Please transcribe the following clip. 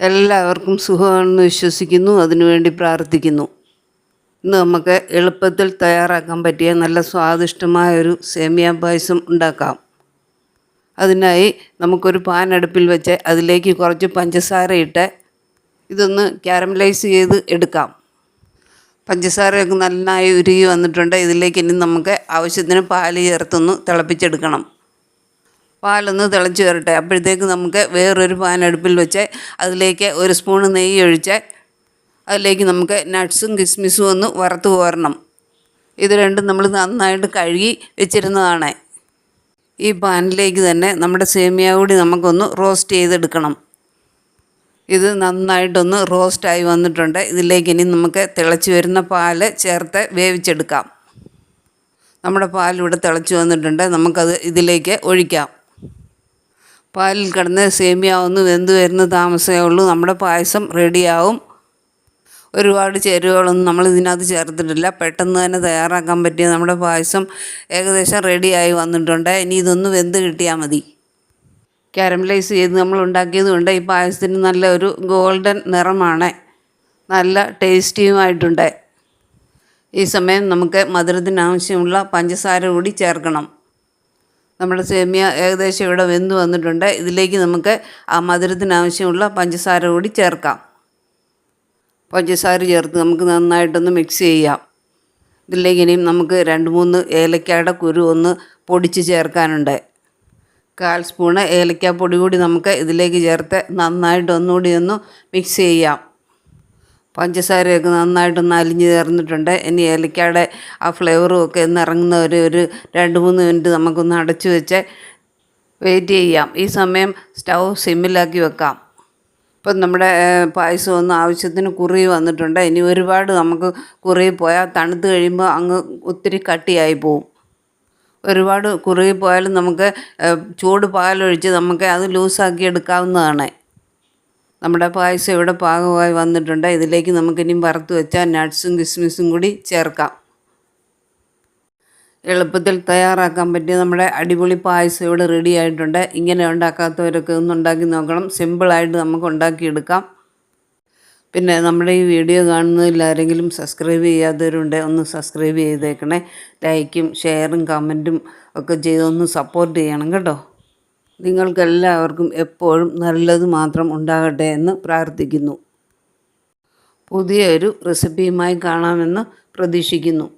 എല്ലാവർക്കും സുഖമാണെന്ന് വിശ്വസിക്കുന്നു അതിനുവേണ്ടി പ്രാർത്ഥിക്കുന്നു. ഇന്ന് നമുക്ക് എളുപ്പത്തിൽ തയ്യാറാക്കാൻ പറ്റിയ നല്ല സ്വാദിഷ്ടമായ ഒരു സേമിയ പായസം ഉണ്ടാക്കാം. അതിനായി നമുക്കൊരു പാൻ അടുപ്പിൽ വെച്ച് അതിലേക്ക് കുറച്ച് പഞ്ചസാര ഇട്ട് ഇതൊന്ന് ക്യാരമലൈസ് ചെയ്ത് എടുക്കാം. പഞ്ചസാരയൊക്കെ നന്നായി ഉരുകി വന്നിട്ടുണ്ട്. ഇതിലേക്ക് ഇനി നമുക്ക് ആവശ്യത്തിന് പാൽ ചേർത്തൊന്ന് തിളപ്പിച്ചെടുക്കണം. പാലൊന്ന് തിളച്ച് വരട്ടെ. അപ്പോഴത്തേക്ക് നമുക്ക് വേറൊരു പാൻ അടുപ്പിൽ വെച്ച് അതിലേക്ക് ഒരു സ്പൂണ് നെയ്യ് ഒഴിച്ച് അതിലേക്ക് നമുക്ക് നട്ട്സും കിസ്മിസും ഒന്ന് വറുത്ത് കോരണം ഇത് രണ്ടും നമ്മൾ നന്നായിട്ട് കഴുകി വെച്ചിരുന്നതാണ്. ഈ പാനിലേക്ക് തന്നെ നമ്മുടെ സേമിയ കൂടി നമുക്കൊന്ന് റോസ്റ്റ് ചെയ്തെടുക്കണം. ഇത് നന്നായിട്ടൊന്ന് റോസ്റ്റായി വന്നിട്ടുണ്ട്. ഇതിലേക്ക് ഇനി നമുക്ക് തിളച്ച് വരുന്ന പാൽ ചേർത്ത് വേവിച്ചെടുക്കാം. നമ്മുടെ പാലിവിടെ തിളച്ച് വന്നിട്ടുണ്ട്. നമുക്കത് ഇതിലേക്ക് ഒഴിക്കാം. പാലിൽ കിടന്ന് സേമിയ ഒന്ന് വെന്ത് വരുന്ന താമസമേ ഉള്ളൂ. നമ്മുടെ പായസം റെഡിയാവും. ഒരുപാട് ചേരുവകളൊന്നും നമ്മൾ ഇതിനകത്ത് ചേർത്തിട്ടില്ല. പെട്ടെന്ന് തന്നെ തയ്യാറാക്കാൻ പറ്റിയ നമ്മുടെ പായസം ഏകദേശം റെഡിയായി വന്നിട്ടുണ്ട്. ഇനി ഇതൊന്ന് വെന്ത് കിട്ടിയാൽ മതി. കാരമലൈസ് ചെയ്ത് നമ്മൾ ഉണ്ടാക്കിയതുകൊണ്ട് ഈ പായസത്തിന് നല്ല ഒരു ഗോൾഡൻ നിറമാണ്. നല്ല ടേസ്റ്റിയുമായിട്ടുണ്ട് ഈ സമയം നമുക്ക് മധുരത്തിന് ആവശ്യമുള്ള പഞ്ചസാര കൂടി ചേർക്കണം. നമ്മുടെ സേമിയ ഏകദേശം ഇവിടെ വെന്ത് വന്നിട്ടുണ്ട്. ഇതിലേക്ക് നമുക്ക് ആ മധുരത്തിനാവശ്യമുള്ള പഞ്ചസാര കൂടി ചേർക്കാം. പഞ്ചസാര ചേർത്ത് നമുക്ക് നന്നായിട്ടൊന്ന് മിക്സ് ചെയ്യാം. ഇതിലേക്ക് ഇനിയും നമുക്ക് രണ്ട് മൂന്ന് ഏലക്കയുടെ കുരു ഒന്ന് പൊടിച്ച് ചേർക്കാനുണ്ട്. കാൽ സ്പൂണ് ഏലക്കാപ്പൊടി കൂടി നമുക്ക് ഇതിലേക്ക് ചേർത്ത് നന്നായിട്ട് ഒന്നുകൂടി ഒന്ന് മിക്സ് ചെയ്യാം. പഞ്ചസാരയൊക്കെ നന്നായിട്ട് അലിഞ്ഞ് ചേർന്നിട്ടുണ്ട്. ഇനി ഏലക്കയുടെ ആ ഫ്ലേവറും ഒക്കെ ഒന്ന് ഇറങ്ങുന്ന ഒരു ഒരു രണ്ട് മൂന്ന് മിനിറ്റ് നമുക്കൊന്ന് അടച്ചു വെച്ച് വെയിറ്റ് ചെയ്യാം. ഈ സമയം സ്റ്റൗ സിമ്മിലാക്കി വെക്കാം. ഇപ്പം നമ്മുടെ പായസം ഒന്ന് ആവശ്യത്തിന് കുറി വന്നിട്ടുണ്ട്. ഇനി ഒരുപാട് നമുക്ക് കുറി പോയാൽ തണുത്ത് കഴിയുമ്പോൾ അങ്ങ് ഒത്തിരി കട്ടിയായി പോവും. ഒരുപാട് കുറുകി പോയാലും നമുക്ക് ചൂട് പാലൊഴിച്ച് നമുക്ക് അത് ലൂസാക്കി എടുക്കാവുന്നതാണ്. നമ്മുടെ പായസം ഇവിടെ പാകമായി വന്നിട്ടുണ്ട് ഇതിലേക്ക് നമുക്കിനി വറുത്ത് വെച്ച നട്ട്സും കിസ്മിസും കൂടി ചേർക്കാം. എളുപ്പത്തിൽ തയ്യാറാക്കാൻ പറ്റിയ നമ്മുടെ അടിപൊളി പായസം ഇവിടെ റെഡി ആയിട്ടുണ്ട്. ഇങ്ങനെ ഉണ്ടാക്കാത്തവരൊക്കെ ഒന്ന് ഉണ്ടാക്കി നോക്കണം. സിമ്പിളായിട്ട് നമുക്ക് ഉണ്ടാക്കിയെടുക്കാം. പിന്നെ നമ്മുടെ ഈ വീഡിയോ കാണുന്നതിൽ ആരെങ്കിലും സബ്സ്ക്രൈബ് ചെയ്യാത്തവരുണ്ട് ഒന്ന് സബ്സ്ക്രൈബ് ചെയ്തേക്കണേ. ലൈക്കും ഷെയറും കമന്റും ഒക്കെ ചെയ്തൊന്ന് സപ്പോർട്ട് ചെയ്യണം കേട്ടോ. നിങ്ങൾക്കെല്ലാവർക്കും എപ്പോഴും നല്ലത് മാത്രം ഉണ്ടാകട്ടെ എന്ന് പ്രാർത്ഥിക്കുന്നു. പുതിയൊരു റെസിപ്പിയുമായി കാണാമെന്ന് പ്രതീക്ഷിക്കുന്നു.